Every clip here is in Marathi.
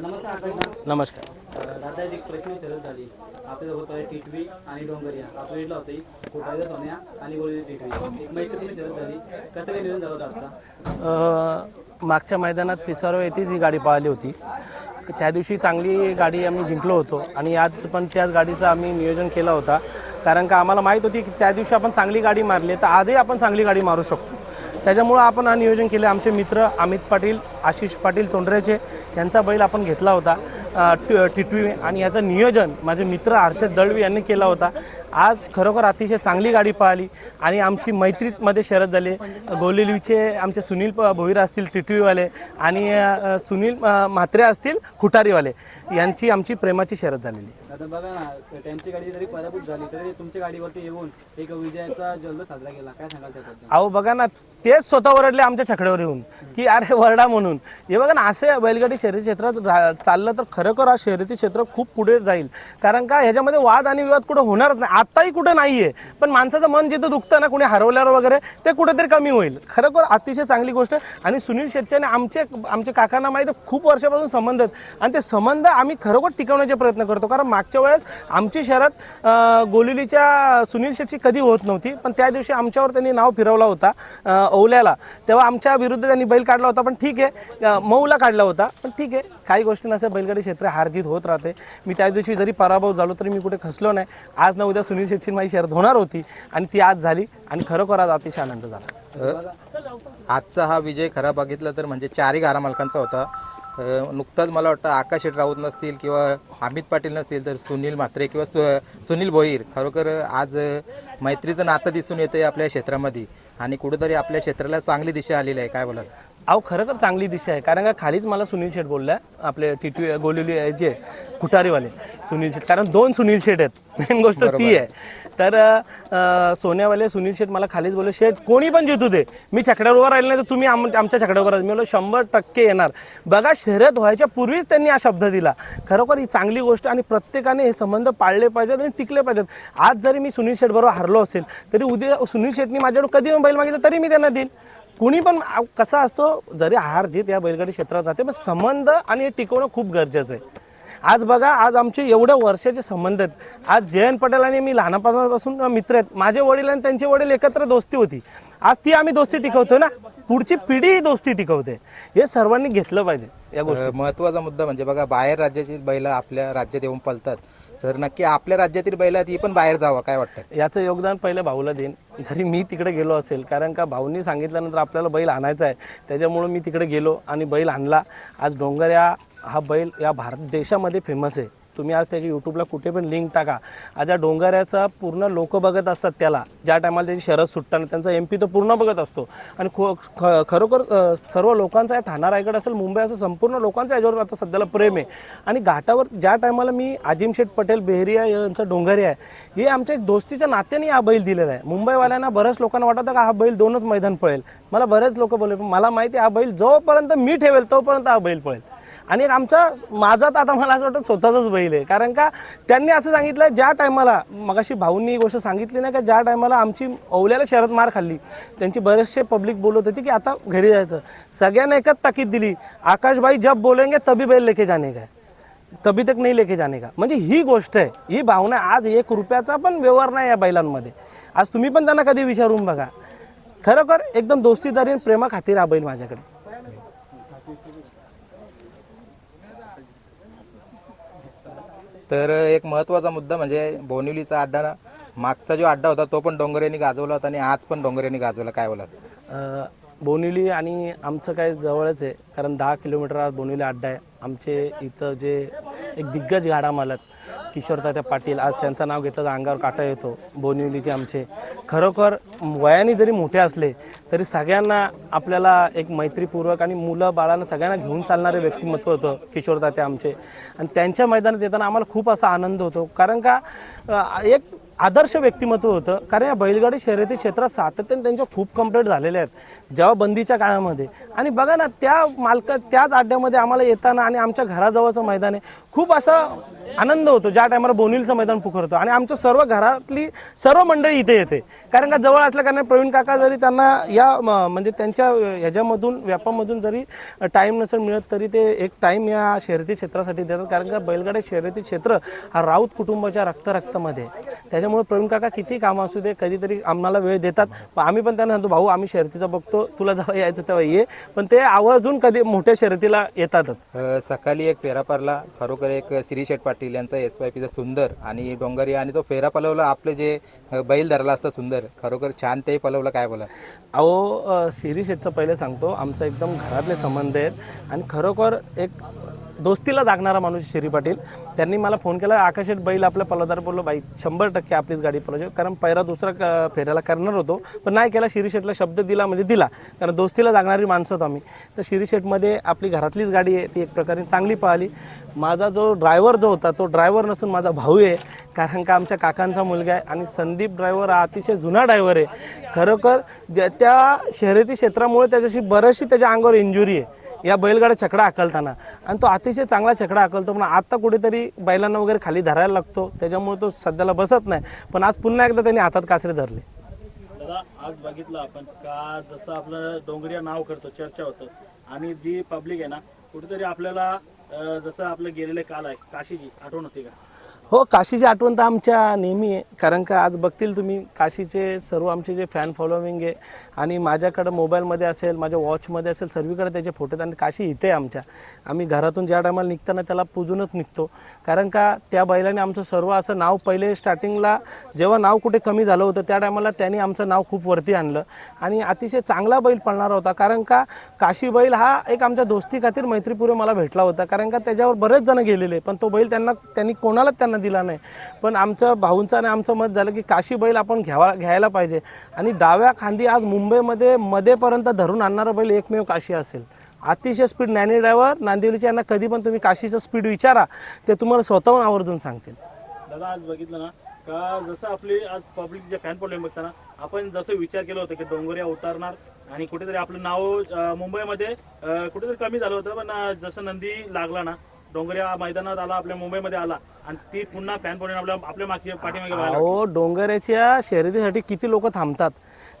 नमस्कार दादा. एक प्रश्न झाली. होत आहे टिटवी आणि डोंगरिया. आपल्या इथला होते कुठायचा सोन्या आणि गोळी टिटवी. एक मैत्री विचारत झाली. कसं काय नियोजन झालं आजचा? मागच्या मैदानात पिसारो येथेच ही गाडी पाहिली होती. त्या दिवशी चांगली गाडी आम्ही जिंकलो होतो आणि आज पण त्याच गाडीचं आम्ही नियोजन केलं होता. कारण का आम्हाला माहीत होती की त्या दिवशी आपण चांगली गाडी मारली तर आजही आपण चांगली गाडी मारू शकतो. त्याच्यामुळं आपण हा नियोजन केले. आमचे मित्र अमित पाटील आशिष पाटील तोंडरेचे यांचा बैल आपण घेतला होता. टिटवी आणि याचं नियोजन माझे मित्र हर्षद दळवी यांनी केला होता. आज खरोखर अतिशय चांगली गाडी पाहिली आणि आमची मैत्रीमध्ये शरद झाली. गोलिलीचे आमचे सुनील भोईर असतील टिटवीवाले आणि सुनील म्हात्रे असतील खुटारीवाले यांची आमची प्रेमाची शरद झालेली. आता बघा ना त्यांची गाडी जरी पराभूत झाली तरी तुमच्या गाडीवरती येऊन एक विजयाचा जल्लोष साजरा केला. काय सांगाल अहो बघा ना तेच स्वतः ओरडले आमच्या छकड्यावर येऊन. की अरे वरडा म्हणून. हे बघा ना असे बैलगाडी शहरी क्षेत्रात रा- चाललं तर खरोखर हा शर्यती क्षेत्र खूप पुढे जाईल. कारण का ह्याच्यामध्ये वाद आणि विवाद कुठं होणारच नाही. आत्ताही कुठं आहे पण माणसाचं मन जिथं दुखतं ना कुणी हरवल्यावर वगैरे ते कुठेतरी कमी होईल. खरोखर अतिशय चांगली गोष्ट. आहे. आणि सुनील शेट्टीने आमचे आमचे काकांना माहीत खूप वर्षापासून संबंध आहेत. आणि ते संबंध आम्ही खरोखर टिकवण्याचे प्रयत्न करतो. कारण मागच्या वेळेस आमची शहरात गोलिलीच्या सुनील शेट्टी कधी होत नव्हती. पण त्या दिवशी आमच्यावर त्यांनी नाव फिरवला होता अं, ओवल्याला तेव्हा आमच्या विरुद्ध त्यांनी बैल काढला होता पण ठीक आहे. मऊला काढला होता पण ठीक आहे. काही गोष्टी नसं बैलगाडी क्षेत्र हारजीत होत राहते. मी त्या दिवशी जरी पराभव झालो तरी मी कुठे खसलो नाही. आज ना उद्या सुनील शेट्टी माझी शरद होणार होती आणि ती आज झाली आणि खरोखर आज अतिशय आनंद झाला. आजचा हा विजय खरा बघितला तर म्हणजे चारही गारा मालकांचा होता. नुकताच मला वाटतं आकाश राऊत नसतील किंवा अमित पाटील नसतील तर सुनील म्हात्रे किंवा सु सुनील भोईर. खरोखर आज मैत्रीचं नातं दिसून येतं आपल्या क्षेत्रामध्ये. आणि कुठेतरी आपल्या क्षेत्राला चांगली दिशा आलेली आहे. काय बोला अहो खरोखर चांगली दिशा आहे. कारण का खालीच मला सुनील शेठ बोलल्या आपले टिटवी गोलिवली आहे जे कुटारीवाले सुनील शेठ. कारण दोन सुनील शेठ आहेत. मेन गोष्ट ती आहे. तर सोन्यावाले सुनील शेठ मला खालीच बोलले शेठ कोणी पण जितू दे. मी छकड्यावर उभा राहिले नाही तर तुम्ही आम आमच्या छकड्यावर राहा." मी बोललो शंभर टक्के येणार. बघा शर्यत व्हायच्या पूर्वीच त्यांनी हा शब्द दिला. खरोखर ही चांगली गोष्ट आणि प्रत्येकाने हे संबंध पाळले पाहिजेत आणि टिकले पाहिजेत. आज जरी मी सुनील शेठ बरोबर हरलो असेल तरी उद्या सुनील शेठनी माझ्याकडून कधी बैल मागितलं तरी मी त्यांना देईन. कुणी पण कसा असतो जरी हार जीत या बैलगाडी क्षेत्रात राहते पण संबंध आणि हे टिकवणं खूप गरजेचं आहे. आज बघा आज आमचे एवढ्या वर्षाचे संबंध आहेत. आज जयंत पटेल आणि मी लहानपणापासून मित्र आहेत. माझे वडील आणि त्यांचे वडील एकत्र दोस्ती होती. आज ती आम्ही दोस्ती टिकवतोय ना? पुढची पिढी ही दोस्ती टिकवते. हे सर्वांनी घेतलं पाहिजे या गोष्टी अ, महत्त्वाचा मुद्दा म्हणजे बघा बाहेर राज्याची बैल आपल्या राज्यात येऊन पलतात तर नक्की आपल्या राज्यातील बैल ही पण बाहेर जावं काय वाटतं याचं योगदान पहिलं भाऊला देईन. जरी मी तिकडे गेलो असेल कारण का भाऊंनी सांगितल्यानंतर आपल्याला बैल आणायचा आहे. त्याच्यामुळं मी तिकडे गेलो आणि बैल आणला. आज डोंगर या हा बैल या भारत देशामध्ये फेमस आहे. तुम्ही आज त्याची यूट्यूबला कुठे पण लिंक टाका. आज या डोंगऱ्याचा पूर्ण लोक बघत असतात त्याला. ज्या टायमाला त्याची शरद सुटताना त्यांचा एम पी तो पूर्ण बघत असतो. आणि खो ख- खरोखर सर्व लोकांचा ठाणा रायगड असेल मुंबई असं संपूर्ण लोकांचा याच्यावर आता सध्याला प्रेम आहे. आणि घाटावर ज्या टायमाला मी आजिम शेठ पटेल बेहरिया यांचा डोंगरी आहे हे आमच्या एक दोस्तीच्या नात्याने हा बैल दिलेला आहे. मुंबईवाल्यांना बऱ्याच लोकांना वाटतं का हा बैल दोनच मैदान पळेल. मला बरेच लोक बोलले मला माहिती आहे हा बैल जोपर्यंत मी ठेवेल तोपर्यंत हा बैल पळेल. आणि एक आमचा माझा तर आता मला असं वाटतं स्वतःचाच बैल आहे. कारण का त्यांनी असं सांगितलं ज्या टायमाला मगाशी भाऊंनी ही गोष्ट सांगितली नाही का ज्या टायमाला आमची ओवल्याला शरद मार खाल्ली त्यांची बरेचसे पब्लिक बोलत होती की आता घरी जायचं. सगळ्यांना एकच ताकीद दिली आकाशभाई जब बोलेंगे तभी बैल लेके जाने का तभी तक नाही लेके जाणे का म्हणजे ही गोष्ट आहे ही भावना आज एक रुपयाचा पण व्यवहार नाही या बैलांमध्ये. आज तुम्ही पण त्यांना कधी विचारून बघा. खरोखर एकदम दोस्तीदारी आणि प्रेमा खातीर हा बैल माझ्याकडे. तर एक महत्त्वाचा मुद्दा म्हणजे बोनिवलीचा अड्डा ना मागचा जो अड्डा होता तो पण डोंगऱ्यांनी गाजवला होता आणि आज पण डोंगऱ्यांनी गाजवला. काय बोला बोनिवली आणि आमचं काय जवळच आहे कारण दहा किलोमीटर आज बोनिवली अड्डा आहे. आमचे इथं जे एक दिग्गज गाडा मालक किशोर तात्या पाटील आज त्यांचं नाव घेतलं तर अंगावर काटा येतो बोनिवलीचे आमचे. खरोखर वयाने जरी मोठे असले तरी सगळ्यांना आपल्याला एक मैत्रीपूर्वक आणि मुलं बाळांना सगळ्यांना घेऊन चालणारे व्यक्तिमत्व होतं किशोर तात्या आमचे. आणि त्यांच्या मैदानात येताना आम्हाला खूप असा आनंद होतो. कारण का एक आदर्श व्यक्तिमत्व होतं. कारण या बैलगाडी शर्यती क्षेत्रात सातत्याने त्यांच्या खूप कंप्लेंट झालेल्या आहेत. जेव्हा बंदीच्या काळामध्ये. आणि बघा ना त्या मालक त्याच अड्ड्यामध्ये आम्हाला येताना आणि आमच्या घराजवळचं मैदान आहे. खूप असा आनंद होतो. ज्या टायमाला बोनिलचं मैदान पुकारतो आणि आमचं सर्व घरातली सर्व मंडळी इथे येते. कारण का जवळ असल्या कारण प्रवीण काका जरी त्यांना या म- म्हणजे त्यांच्या ह्याच्यामधून व्यापामधून जरी टाईम नसेल मिळत तरी ते एक टाईम या शर्यती क्षेत्रासाठी देतात. कारण का बैलगाडी शर्यती क्षेत्र हा राऊत कुटुंबाच्या रक्त रक्तामध्ये त्याच्यामुळे प्रवीण काका किती कामं असू दे कधीतरी आम्हाला वेळ देतात. पण आम्ही पण त्यांना सांगतो भाऊ आम्ही शर्यतीचा बघतो तुला जेव्हा यायचं तेव्हा ये. पण ते आवर्जून कधी मोठ्या शर्यतीला येतातच. सकाळी एक फेरा पडला खरोखर एक श्री शेठ पाटील यांचा एस वाय पीचा सुंदर आणि डोंगरिया आणि तो फेरा पलवला आपले जे बैल धरला असता सुंदर खरोखर छान तेही पलवलं काय बोला अहो अ, शिरी शेठचं पहिले सांगतो आमचा एकदम घरातले संबंध आहेत आणि खरोखर एक दोस्तीला जागणारा माणूस शिरी पाटील. त्यांनी मला फोन केला आकाशेट बैल आपल्या पलवदार बोललो बाई शंभर टक्के आपलीच गाडी पलवायची कारण पहिला दुसरा क- फेऱ्याला करणार होतो. पण नाही केला शिरीशेटला शब्द दिला म्हणजे दिला. कारण दोस्तीला जागणारी माणसं होतो आम्ही. तर शिरीशेठमध्ये आपली घरातलीच गाडी आहे. ती एक प्रकारे चांगली पाहिली. माझा जो ड्रायव्हर जो होता तो ड्रायव्हर नसून माझा भाऊ आहे. कारण का आमच्या काकांचा मुलगा आहे आणि संदीप ड्रायव्हर हा अतिशय जुना ड्रायव्हर आहे. खरोखर ज्या त्या शर्यती क्षेत्रामुळे त्याच्याशी बऱ्याचशी त्याच्या अंगावर इंजुरी आहे. या बैलगाड्या छकडा हाकलताना आणि तो अतिशय चांगला छकडा हाकलतो पण आता कुठेतरी बैलांना वगैरे खाली धरायला लागतो. त्याच्यामुळे तो सध्याला बसत नाही. पण आज पुन्हा एकदा त्यांनी हातात कासरे धरले. आज बघितलं आपण का जसं आपलं डोंगरिया नाव करतो चर्चा होतं. आणि जी पब्लिक आहे ना कुठेतरी आपल्याला जसं आपलं गेलेले काल आहे काशीची आठवण होती का? हो काशीची आठवण तर आमच्या नेहमी आहे. कारण का आज बघतील तुम्ही काशीचे सर्व आमचे जे फॅन फॉलोविंग आहे आणि माझ्याकडं मोबाईलमध्ये असेल माझ्या वॉचमध्ये असेल सर्वीकडे त्याचे फोटो आहेत. आणि काशी इथे आहे आमच्या. आम्ही घरातून ज्या टायमाला निघताना त्याला पूजूनच निघतो. कारण का त्या बैलाने आमचं सर्व असं नाव पहिले स्टार्टिंगला जेव्हा नाव कुठे कमी झालं होतं त्या टायमाला त्यांनी आमचं नाव खूप वरती आणलं. आणि अतिशय चांगला बैल पळणारा होता. कारण का काशी बैल हा एक आमच्या दोस्ती खातीर मैत्रीपूर्व मला भेटला होता. कारण का त्याच्यावर बरेच जण गेलेले पण तो बैल त्यांना त्यांनी कोणालाच त्यांना दिला नाही. पण आमचं भाऊंचं आणि आमचं मत झालं की काशी बैल आपण घ्यावा घ्यायला पाहिजे. आणि डाव्या खांदी आज मुंबईमध्ये मध्येपर्यंत धरून आणणारा बैल एकमेव काशी असेल. अतिशय स्पीड नॅनी ड्रायव्हर नांदिवलीच्या यांना कधी पण तुम्ही काशीचं स्पीड विचारा. ते तुम्हाला स्वतःहून आवर्जून सांगतील. दादा आज बघितलं ना का जसं आपली आज पब्लिक जे फॅन फॉलोइंग बघताना आपण जसं विचार केलं होतं की डोंगरिया उतारणार आणि कुठेतरी आपलं नाव मुंबईमध्ये कुठेतरी कमी झालं होतं पण जसं नंदी लागला ना डोंगरिया मैदानात आला आपल्या मुंबईमध्ये आला. आणि ती पुन्हा फॅन फॉलोइंग आपल्या आपल्या मागची पाठीमागे अहो डोंगराच्या शर्यतीसाठी किती लोक थांबतात?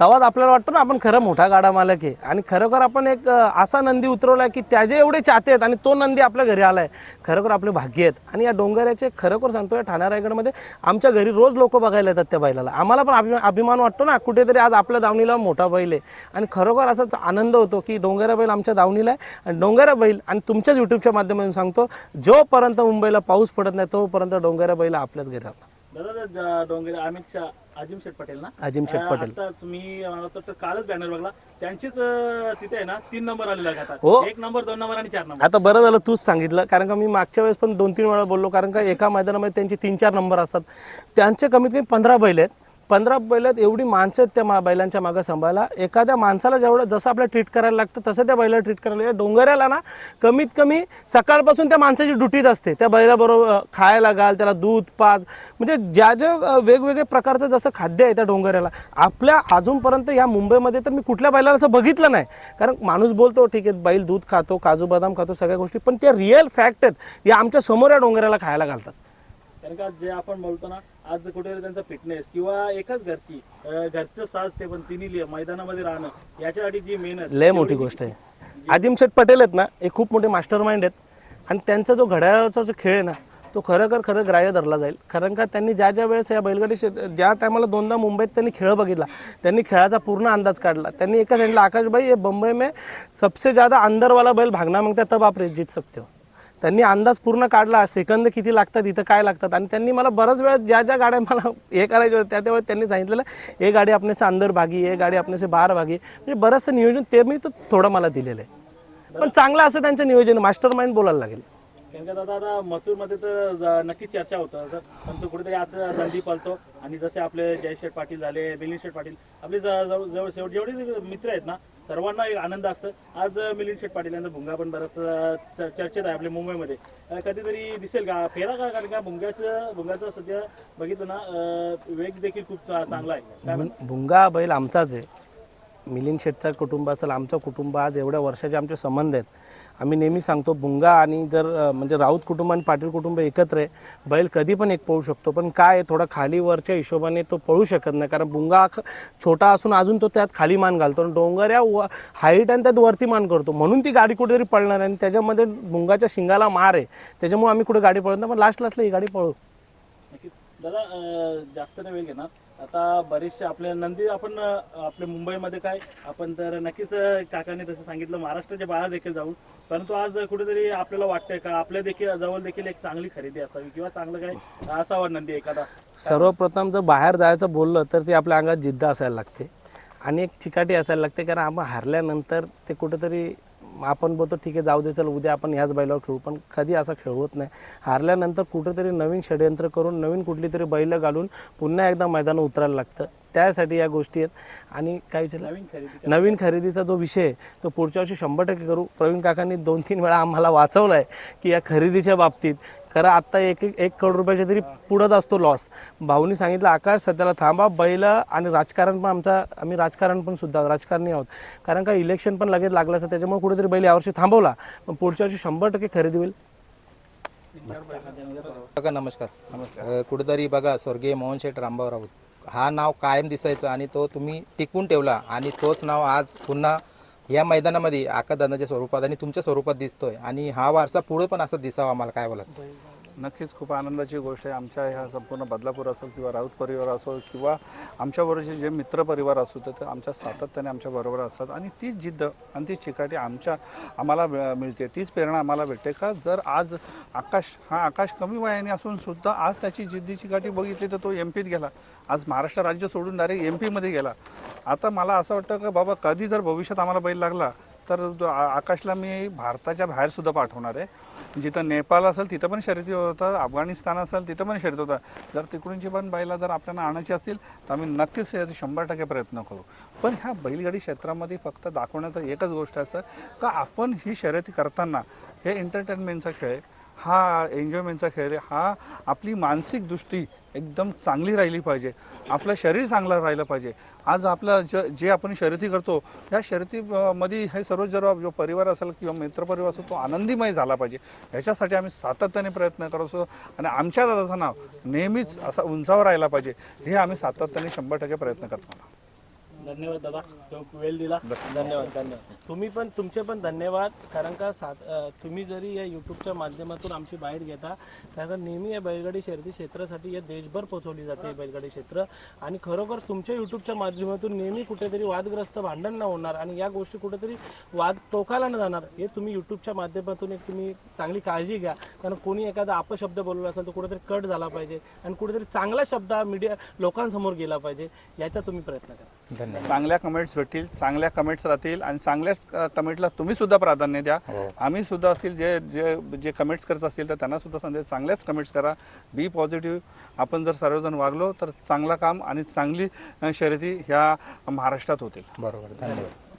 तेव्हाच आपल्याला वाटतं ना आपण खरं मोठा गाडा मालक आहे. आणि खरोखर आपण एक असा नंदी उतरवला की त्याचे एवढे चाहते आहेत आणि तो नंदी आपल्या घरी आलाय. खरोखर आपले भाग्य आहेत. आणि या डोंगराचे खरोखर सांगतो या ठाणा रायगडमध्ये आमच्या घरी रोज लोक बघायला येतात त्या बैलाला. आम्हाला पण अभिमान अभिमान वाटतो ना कुठेतरी आज आपल्या दावणीला मोठा बैल आहे. आणि खरोखर असाच आनंद होतो की डोंगरा बैल आमच्या दावणीला आहे. आणि डोंगरा बैल आणि तुमच्याच युट्यूबच्या माध्यमातून सांगतो जोपर्यंत मुंबईला पाऊस पडत नाही तोपर्यंत डोंगरा बैल आपल्याच घरी राहतात. दादा डोंगरे अमित शाह अजिम शेठ पटेल ना? अजिम शेठ पटेल. आताच मी मला वाटतं कालच बॅनर बघला. त्यांचीच तिथे आहे ना तीन नंबर आलेला आता. हो. एक नंबर दोन नंबर आणि चार नंबर आता बरं झालं तूच सांगितलं. कारण का मी मागच्या वेळेस पण दोन तीन वेळा बोललो कारण का एका मैदानामध्ये त्यांचे तीन चार नंबर असतात. त्यांचे कमीत कमी पंधरा बैल आहेत. पंधरा बैल एवढी माणसं आहेत त्या मा बैलांच्या मागं सांभाळायला. एखाद्या माणसाला जेवढं जसं आपल्याला ट्रीट करायला लागतं तसं त्या बैलाला ट्रीट करायला लागतं. डोंगऱ्याला ना कमीत कमी सकाळपासून त्या माणसाची ड्युटीत असते. त्या बैलाबरोबर खायला घाल त्याला दूध पाज. म्हणजे ज्या ज्या वेगवेगळ्या प्रकारचं जसं खाद्य आहे त्या डोंगऱ्याला आपल्या अजूनपर्यंत या मुंबईमध्ये तर मी कुठल्या बैलाला असं बघितलं नाही. कारण माणूस बोलतो ठीक आहे बैल दूध खातो काजू बदाम खातो सगळ्या गोष्टी. पण त्या रिअल फॅक्ट आहेत. या आमच्यासमोर या डोंगऱ्याला खायला घालतात. कारण का जे आपण बोलतो ना आज कुठेतरी त्यांचा फिटनेस किंवा एकाच घरची अं, घरचं साज ते पण तिन्ही मैदानामध्ये राहणं याच्यासाठी जी मेहनत लय मोठी गोष्ट आहे. अजिम शेठ पटेल आहेत ना हे खूप मोठे मास्टर माइंड आहेत. आणि त्यांचा जो घड्याळाचा जो खेळ आहे ना तो खरोखर खरं ग्राह्य धरला जाईल. कारण का त्यांनी ज्या ज्या वेळेस या बैलगाडी क्षेत्र ज्या टायमाला दोनदा मुंबईत त्यांनी खेळ बघितला त्यांनी खेळाचा पूर्ण अंदाज काढला. त्यांनी एका सांगितलं आकाशभाई हे बंबई में सबसे ज़्यादा अंदरवाला बैल भागना मागता तब आप जीत सकते हो. त्यांनी अंदाज पूर्ण काढला सेकंद किती लागतात इथं काय लागतात? आणि त्यांनी मला बऱ्याच वेळा ज्या ज्या गाड्या मला हे करायच्या होत्या त्या त्यावेळेस त्यांनी सांगितलेलं हे गाडी आपने अंदर भागी हे गाडी आपने बाहेर भागी म्हणजे बरंचसं नियोजन ते मी तो थोडं मला दिलेलं आहे. पण चांगलं असं त्यांचं नियोजन मास्टर माइंड बोलायला लागेल. कारण का दादा आता मथुरमध्ये तर ज- नक्कीच चर्चा होतात पण तो कुठेतरी आज संधी पळतो आणि जसे आपले जयशेठ पाटील झाले मिलिंद शेठ पाटील आपले ज- जवळ जवळ शेवट जेवढे मित्र आहेत ना सर्वांना एक आनंद असतं. आज मिलिंद शेठ पाटील यांचा भुंगा पण बराच च- चर्चेत आहे आपल्या मुंबईमध्ये. अं, कधीतरी दिसेल का? फेरा का? कारण का भुंग्याचं भुंगाचं सध्या बघितलं ना अं, वेग देखील खूप चा- चांगला आहे. काय म्हणता? भुंगा बैल आमचाच आहे. मिलिंद शेठचा कुटुंब असेल आमचं कुटुंब आज एवढ्या वर्षाचे आमचे संबंध आहेत. आम्ही नेहमी सांगतो भुंगा आणि जर म्हणजे राऊत कुटुंब आणि पाटील कुटुंब एकत्र आहे बैल कधी पण एक पळू शकतो. पण काय आहे, थोडा खालीवरच्या हिशोबाने तो पळू शकत नाही. कारण भुंगा छोटा असून अजून तो त्यात खाली मान घालतो आणि डोंगर या व हाईट आणि त्यात वरती मान करतो. म्हणून ती गाडी कुठेतरी पळणार आणि त्याच्यामध्ये भुंगाच्या शिंगाला मार आहे. त्याच्यामुळे आम्ही कुठे गाडी पळत नाही पण लास्ट लास्टला ही गाडी पळू. दादा जास्त नाही वेळ घेणार. आता बरेचसे आपले नंदी आपण आपल्या मुंबईमध्ये काय आपण तर नक्कीच काकाने काकांनी तसं सांगितलं महाराष्ट्राच्या बाहेर देखील जाऊ. परंतु आज कुठेतरी आपल्याला वाटतंय का आपल्या देखील जवळ देखील एक चांगली खरेदी असावी किंवा चांगलं काय? असावा नंदी एखादा. सर्वप्रथम जर बाहेर जायचं बोललं तर ते आपल्या अंगात जिद्द असायला लागते. आणि एक चिकाटी असायला लागते कारण आपण हारल्यानंतर ते कुठेतरी आपण बोलतो ठीक आहे जाऊ दे चल उद्या आपण ह्याच बैलावर खेळू. पण कधी असा खेळवत नाही. हारल्यानंतर कुठेतरी नवीन षडयंत्र करून नवीन कुठली तरी बैल घालून पुन्हा एकदा मैदान उतरायला लागतं. त्यासाठी या गोष्टी आहेत. आणि काय विचारलं? नवीन खरेदी नवीन खरेदीचा जो विषय आहे तो पुढच्या वर्षी शंभर टक्के करू. प्रवीण काकांनी दोन तीन वेळा आम्हाला वाचवलं आहे की या खरेदीच्या बाबतीत खरं आत्ता एक एक एक करोड रुपयाच्या तरी पुढत असतो लॉस भाऊनी सांगितलं आकाश सध्याला थांबा बैल आणि राजकारण पण आमचा आम्ही राजकारण पण सुद्धा राजकारणी आहोत. कारण का इलेक्शन पण लगेच लागलं असतं त्याच्यामुळे कुठेतरी बैल यावर्षी थांबवला. पण पुढच्या वर्षी शंभर टक्के खरेदी होईल. काका नमस्कार. अ, कुठेतरी बघा स्वर्गीय मोहन शेठ रामभाऊ राऊत. हा नाव कायम दिसायचं आणि तो तुम्ही टिकवून ठेवला आणि तोच नाव आज पुन्हा या मैदानामध्ये आकादानाच्या स्वरूपात आणि तुमच्या स्वरूपात दिसतोय. आणि हा वारसा पुढे पण असा दिसावा आम्हाला. काय बोला नक्कीच खूप आनंदाची गोष्ट आहे. आमच्या ह्या संपूर्ण बदलापूर असो किंवा राऊत परिवार असो किंवा आमच्याबरोबरचे जे मित्र परिवार असो तर ते आमच्या सातत्याने आमच्या बरोबर असतात. आणि तीच जिद्द आणि ती चिकाटी आमच्या आम्हाला मिळते. तीच प्रेरणा आम्हाला भेटते का? जर आज आकाश हा आकाश कमी वयाने असून सुद्धा आज त्याची जिद्दी चिकाटी बघितली तर तो एम पीत गेला. आज महाराष्ट्र राज्य सोडून डायरेक्ट एम पीमध्ये गेला. आता मला असं वाटतं का बाबा कधी जर भविष्यात आम्हाला बैल लागला तर तो आ- आकाशला मी भारताच्या बाहेरसुद्धा पाठवणार आहे. जिथं नेपाळ असेल तिथं पण शर्यती होतात अफगाणिस्तान असेल तिथं पण शर्यत होतात जर तिकडूनची पण बैला जर आपल्याला आणायची असतील तर आम्ही नक्कीच याचे शंभर टक्के प्रयत्न करू. पण ह्या बैलगाडी क्षेत्रामध्ये फक्त दाखवण्याचं एकच गोष्ट असतं का आपण ही शर्यती करताना हे एंटरटेनमेंटचा खेळ आहे. हा एन्जॉयमेंटचा खेळ हा आपली मानसिक दृष्टी एकदम चांगली राहिली पाहिजे. आपलं शरीर चांगलं राहिलं पाहिजे. आज आपलं ज जे आपण शर्यती करतो या शर्यतीमध्ये हे सर्व जर जो परिवार असेल किंवा मित्रपरिवार असेल तो आनंदीमय झाला पाहिजे. ह्याच्यासाठी आम्ही सातत्याने प्रयत्न करत. असतो आणि आमच्या दादाचं नाव नेहमीच असा उंचावर राहिला पाहिजे. हे आम्ही सातत्याने शंभर टक्के प्रयत्न करतो. धन्यवाद दादा. खूप वेळ दिला. धन्यवाद धन्यवाद. तुम्ही पण तुमचे पण धन्यवाद. कारण का सात अ, तुम्ही जरी या यूट्यूबच्या माध्यमातून आमची बाहेर घेता कारण नेहमी या बैलगाडी शर्यती क्षेत्रासाठी या देशभर पोहोचवली जाते ही बैलगाडी क्षेत्र. आणि खरोखर तुमच्या यूट्यूबच्या माध्यमातून नेहमी कुठेतरी वादग्रस्त भांडण न होणार आणि या गोष्टी कुठेतरी वाद टोकाला न जाणार हे तुम्ही यूट्यूबच्या माध्यमातून एक तुम्ही चांगली काळजी घ्या. कारण कोणी एखादा अपशब्द बोलला असेल तर कुठेतरी कट झाला पाहिजे. आणि कुठेतरी चांगला शब्द हा मीडिया लोकांसमोर गेला पाहिजे याचा तुम्ही प्रयत्न करा. धन्यवाद. चांगल्या कमेंट्स भेटतील चांगल्या कमेंट्स राहतील आणि चांगल्याच कमेंटला तुम्ही सुद्धा प्राधान्य द्या. आम्ही सुद्धा असतील जे जे जे कमेंट्स करत असतील तर त्यांना सुद्धा सांगते चांगल्याच कमेंट्स करा. बी पॉझिटिव्ह आपण जर सर्वजण वागलो तर चांगलं काम आणि चांगली शर्यती ह्या महाराष्ट्रात होतील. बरोबर. धन्यवाद.